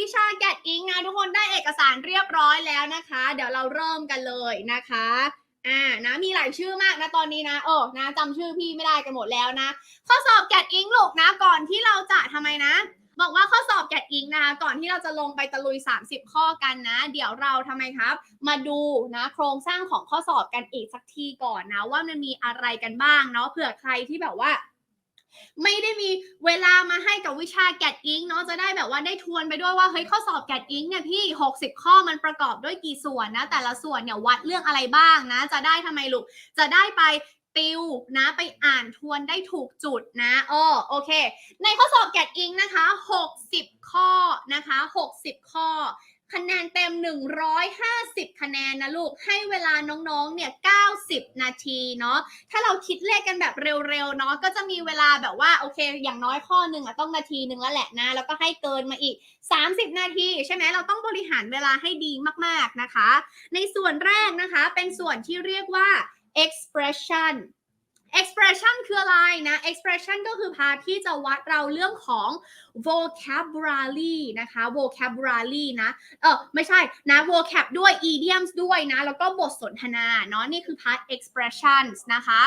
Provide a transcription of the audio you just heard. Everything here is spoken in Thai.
วิชาแกดอิงนะทุกคนได้เอกสารเรียบร้อยแล้วนะคะ เดี๋ยวเราเริ่มกันเลยนะคะอ่านะมีหลายชื่อมากนะตอนนี้นะโอ้นะจำชื่อพี่ไม่ได้กันหมดแล้วนะ ข้อสอบแกดอิงลูกนะก่อนที่เราจะทำไมนะ บอกว่าข้อสอบแกดอิงนะคะก่อนที่เราจะลงไปตะลุย 30 ข้อกันนะ เดี๋ยวเราทำไมครับ มาดูนะโครงสร้างของข้อสอบกันอีกสักทีก่อนนะ ว่ามันมีอะไรกันบ้างเนาะเผื่อใครที่แบบว่า ไม่ได้มีเวลามาให้กับวิชาแกดอิงเนาะจะได้แบบว่าได้ทวนไปด้วยว่าเฮ้ยข้อสอบแกดอิงเนี่ยพี่ 60 ข้อมันประกอบด้วยกี่ส่วนนะ แต่ละส่วนเนี่ยวัดเรื่องอะไรบ้างนะ จะได้ทำไมลูก จะได้ไปติวนะไปอ่านทวนได้ถูกจุดนะเออโอเค ในข้อสอบแกดอิงนะคะ 60 ข้อนะคะ 60 ข้อ คะแนนเต็ม 150 คะแนนนะลูก ให้เวลาน้องๆ เนี่ย 90 นาทีเนาะ ถ้าเราคิดเลขกันแบบเร็วๆ เนาะ ก็จะมีเวลาแบบว่า โอเค อย่างน้อยข้อหนึ่งอะต้องนาทีหนึ่งแล้วแหละนะ แล้วก็ให้เกินมาอีก 30 นาที ใช่ไหม เราต้องบริหารเวลาให้ดีมากๆ นะคะ ในส่วนแรกนะคะ เป็นส่วนที่เรียกว่า expression expression คืออะไร นะ expression ก็คือพาที่จะวัดเราเรื่องของ vocabulary นะคะ vocabulary นะเออไม่ใช่นะ vocab ด้วย idioms ด้วยนะ แล้วก็บทสนทนาเนาะนี่คือพา expressions นะคะ